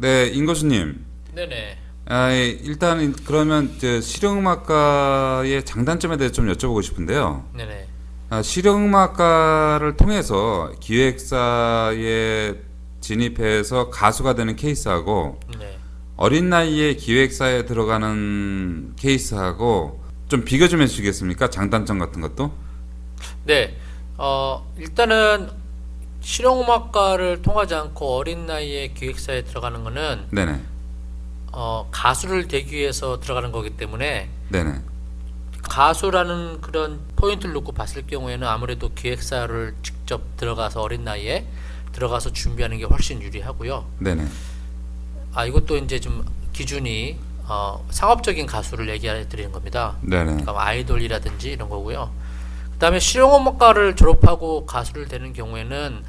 네, 임거수님. 네네. 아, 예, 일단 그러면 저 실용음악과의 장단점에 대해서 좀 여쭤보고 싶은데요. 네네. 아, 실용음악과를 통해서 기획사에 진입해서 가수가 되는 케이스하고 네. 어린 나이에 기획사에 들어가는 케이스하고 좀 비교 좀 해주시겠습니까? 장단점 같은 것도? 네. 어, 일단은 실용음악과를 통하지 않고 어린 나이에 기획사에 들어가는 거는 네네, 어, 가수를 되기 위해서 들어가는 거기 때문에 네네, 가수라는 그런 포인트를 놓고 봤을 경우에는 아무래도 기획사를 직접 들어가서 어린 나이에 들어가서 준비하는 게 훨씬 유리하고요. 네네, 아 이것도 이제 좀 기준이 어, 상업적인 가수를 얘기해 드리는 겁니다. 네네, 그러니까 뭐 아이돌이라든지 이런 거고요. 그다음에 실용음악과를 졸업하고 가수를 되는 경우에는